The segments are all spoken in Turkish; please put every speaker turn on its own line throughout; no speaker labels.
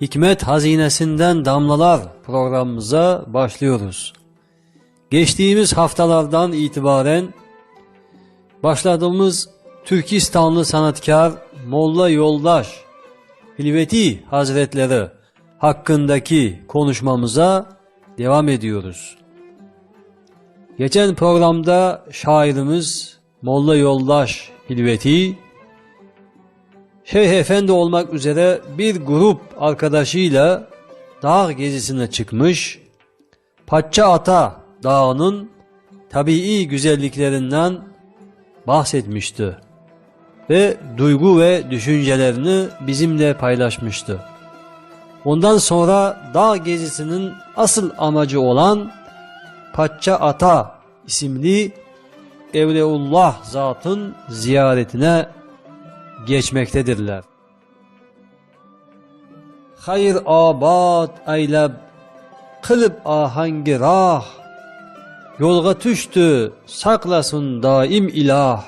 Hikmet Hazinesinden Damlalar programımıza başlıyoruz. Geçtiğimiz haftalardan itibaren başladığımız Türkistanlı sanatkar Molla Yoldaş Hilveti Hazretleri hakkındaki konuşmamıza devam ediyoruz. Geçen programda şairimiz Molla Yoldaş Hilveti Şeyh Efendi olmak üzere bir grup arkadaşıyla dağ gezisine çıkmış, Paça Ata Dağı'nın tabii güzelliklerinden bahsetmişti ve duygu ve düşüncelerini bizimle paylaşmıştı. Ondan sonra dağ gezisinin asıl amacı olan Paça Ata isimli Evleullah zatın ziyaretine geçmektedirler. Hayır abad eyleb kılıp ahangi rah. Yolga düştü saklasın daim ilah.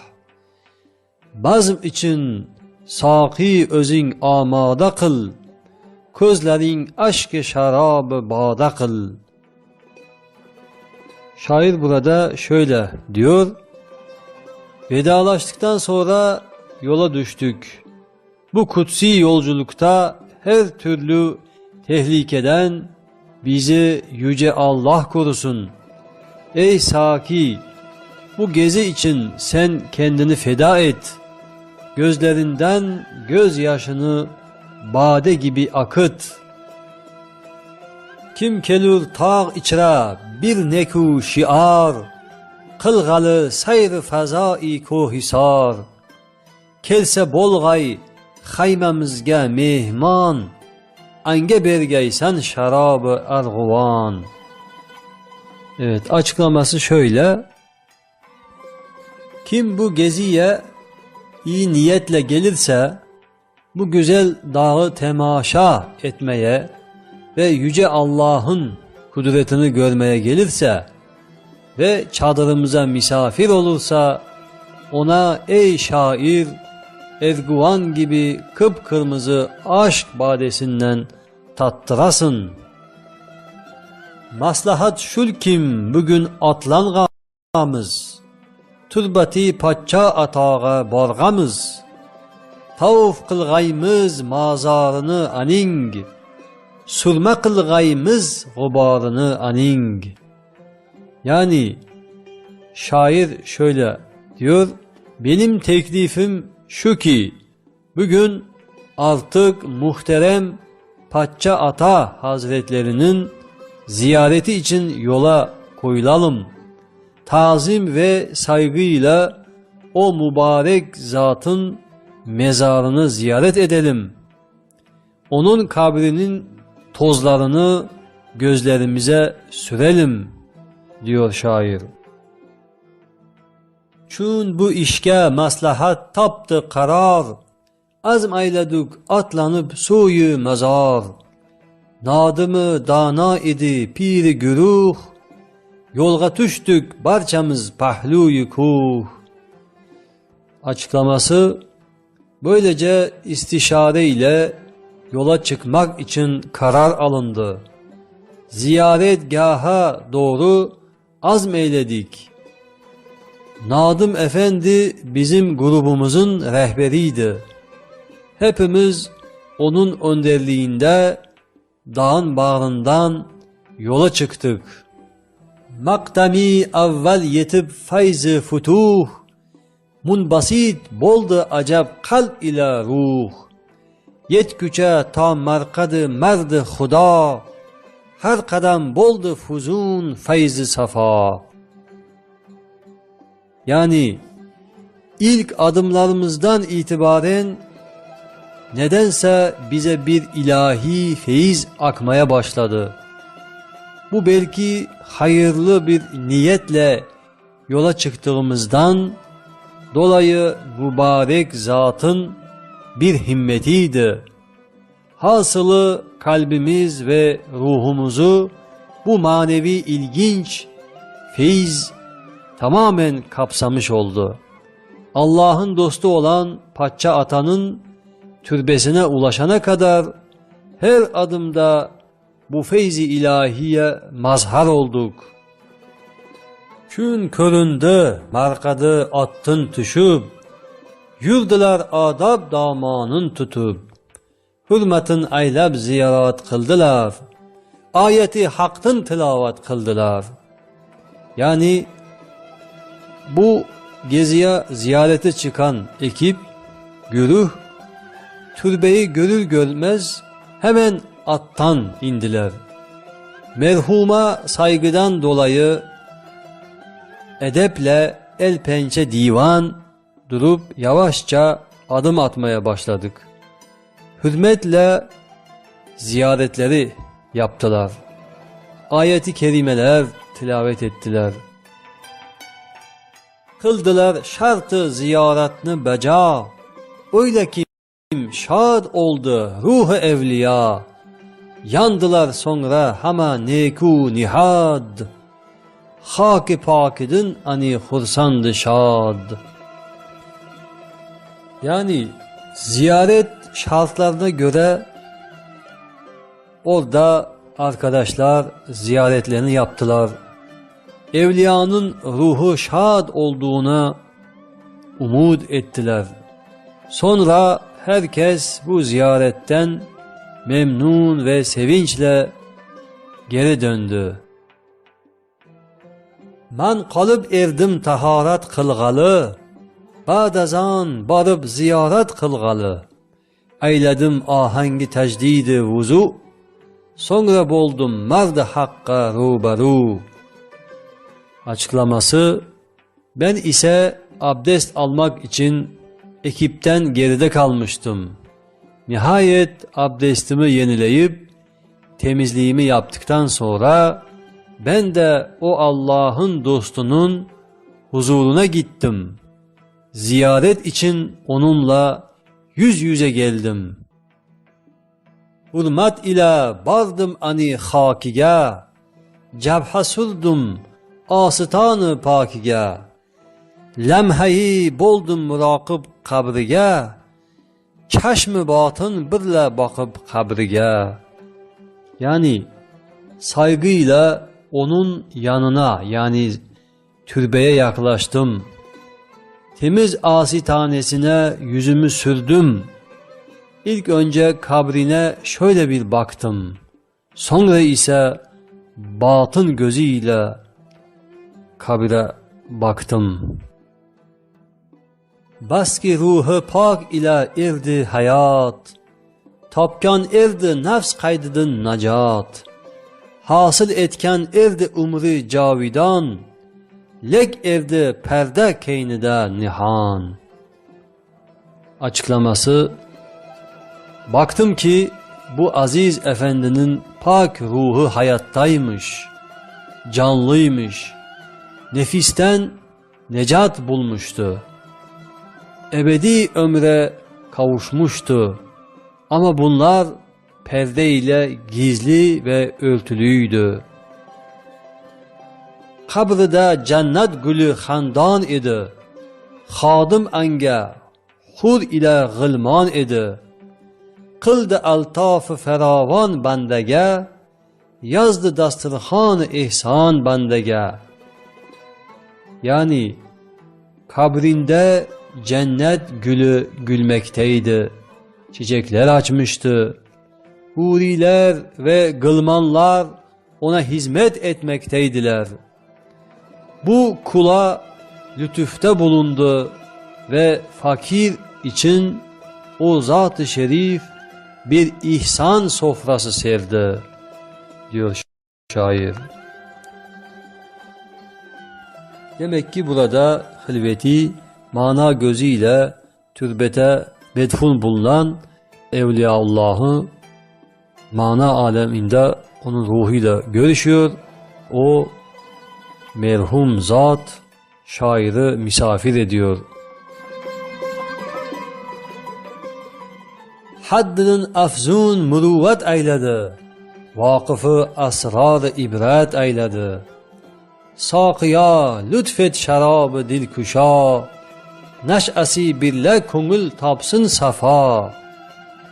Bazm için saki özün amada kıl Közlerin aşkı şarabı bağda kıl Şair burada şöyle diyor. Vedalaştıktan sonra yola düştük. Bu kutsi yolculukta her türlü tehlikeden bizi yüce Allah korusun. Ey Saki, bu gezi için sen kendini feda et. Gözlerinden gözyaşını bade gibi akıt. Kim kelur tağ içra bir neku şiar, Kılgalı sayr fazai kohisar. Kelse bolgay haymamizga mehmon. Anga bergaysan şarabı arg'uvan Evet açıklaması şöyle. Kim bu geziye iyi niyetle gelirse bu güzel dağı temaşa etmeye ve yüce Allah'ın kudretini görmeye gelirse ve çadırımıza misafir olursa ona ey şair Erguvan gibi kıpkırmızı aşk badesinden tattırasın. Maslahat şul kim bugün atlanğamız, Turbati paça atağa borgamız, Tavuf kılgaymız mazarını aning, Surma kılgaymız gubarını aning. Yani şair şöyle diyor, benim teklifim şu ki bugün artık muhterem Paça Ata Hazretlerinin ziyareti için yola koyulalım. Tazim ve saygıyla o mübarek zatın mezarını ziyaret edelim. Onun kabrinin tozlarını gözlerimize sürelim diyor şair. Çün bu işke maslahat taptı karar, Azm eyledik atlanıp suyu mezar. Nadımı dana idi piri güruh, Yolga düştük barçamız pahluyu kuh. Açıklaması böylece istişare ile yola çıkmak için karar alındı. Ziyaretgaha doğru azmeyledik. Nadım Efendi bizim grubumuzun rehberiydi. Hepimiz onun önderliğinde dağın bağrından yola çıktık. Maktami evvel yetip feyzi futuh, munbasit boldu acab kalp ile ruh. Yet güce ta markadı merdi huda, her kadem boldu fuzun feyzi safa. Yani ilk adımlarımızdan itibaren nedense bize bir ilahi feyiz akmaya başladı. Bu belki hayırlı bir niyetle yola çıktığımızdan dolayı mübarek zatın bir himmetiydi. Hasılı kalbimiz ve ruhumuzu bu manevi ilginç feyiz tamamen kapsamış oldu. Allah'ın dostu olan Paça Atanın türbesine ulaşana kadar her adımda bu feyzi ilahiye mazhar olduk. Gün köründü, markadı attın tüşüp, yurdular adab damanın tutup, hürmetin aylab ziyarat kıldılar, ayeti haktın tilavat kıldılar. Yani bu geziye ziyarete çıkan ekip, güruh, türbeyi görür görmez hemen attan indiler. Merhuma saygıdan dolayı edeple el pençe divan durup yavaşça adım atmaya başladık. Hürmetle ziyaretleri yaptılar. Ayeti kerimeler tilavet ettiler. Kıldılar şartı ziyaretini beca. Öyle ki şad oldu ruhu evliya. Yandılar sonra hama neku nihad. Hak-ı pakidin ani hursandı şad. Yani ziyaret şartlarına göre orada arkadaşlar ziyaretlerini yaptılar. Evliyanın ruhu şad olduğuna umut ettiler. Sonra herkes bu ziyaretten memnun ve sevinçle geri döndü. Ben kalıp erdim taharat kılgalı, Badazan barıp ziyaret kılgalı. Eyledim ahengi tecdidi vuzu, Sonra boldum merdi hakka ruberu. Açıklaması, ben ise abdest almak için ekipten geride kalmıştım. Nihayet abdestimi yenileyip temizliğimi yaptıktan sonra ben de o Allah'ın dostunun huzuruna gittim. Ziyaret için onunla yüz yüze geldim. Hurmat ile bardım ani hakige, cebhe sürdüm asıtanı pakige. Lemheyi boldum murakib kabrige, çeşmi batın birle bakıp kabrige. Yani saygıyla onun yanına yani türbeye yaklaştım. Temiz asi tanesine yüzümü sürdüm. İlk önce kabrine şöyle bir baktım. Sonra ise batın gözüyle kabire baktım. Bas ki ruhu pak ile erdi hayat. Tapkan erdi nefs kaydidin nacat. Hasıl etken erdi umri cavidan. Lek evde perde keynide nihan. Açıklaması Baktım ki bu aziz efendinin pak ruhu hayattaymış, canlıymış, nefisten necat bulmuştu. Ebedi ömre kavuşmuştu. Ama bunlar perde ile gizli ve örtülüydü. Kabrida cennet gülü xandan idi. Xadim anga xur ile gılman idi. Kıldı altaf feravan bendege, yazdı dasturxan ihsan bendege. Yani kabrinde cennet gülü gülmekteydi. Çiçekler açmıştı. Huriler ve gılmanlar ona hizmet etmekteydiler. Bu kula lütufta bulundu ve fakir için o zat-ı şerif bir ihsan sofrası serdi diyor şair. Demek ki burada hilveti mana gözüyle türbete bedfun bulunan Evliyaullah'ı mana aleminde onun ruhuyla görüşüyor. O merhum zat şairi misafir ediyor. Haddinin afzun muruvvet eyledi. Vakıfı asrar ibret eyledi. Sakiya lütfet şarabı dilkuşa. Neş'esi birle kongül tapsın safa.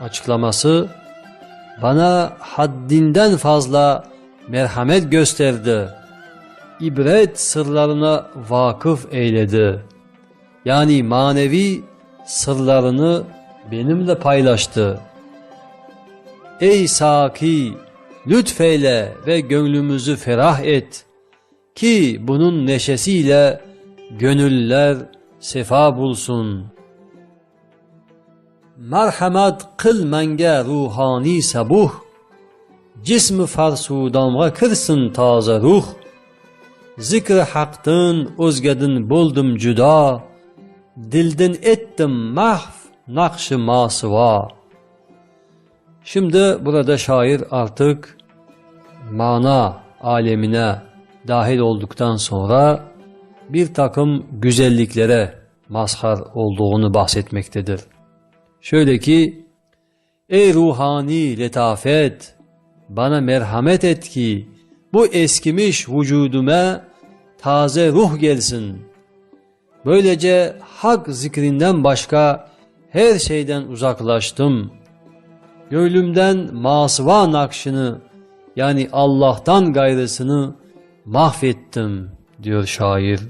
Açıklaması bana haddinden fazla merhamet gösterdi. İbret sırlarına vakıf eyledi. Yani manevi sırlarını benimle paylaştı. Ey Saki, lütfeyle ve gönlümüzü ferah et ki bunun neşesiyle gönüller sefa bulsun. Merhamet kıl menge ruhani sabuh, cismi farsudamga kirsin taze ruh. Zikr haqdan o'zgadin bo'ldim judo, dildan ettim mahv nakşı masuva. Şimdi burada şair artık mana alemine dahil olduktan sonra bir takım güzelliklere mazhar olduğunu bahsetmektedir. Şöyle ki, ey ruhani letafet, bana merhamet et ki bu eskimiş vücuduma taze ruh gelsin. Böylece hak zikrinden başka her şeyden uzaklaştım. Gönlümden masva nakşını yani Allah'tan gayrısını mahvettim diyor şair.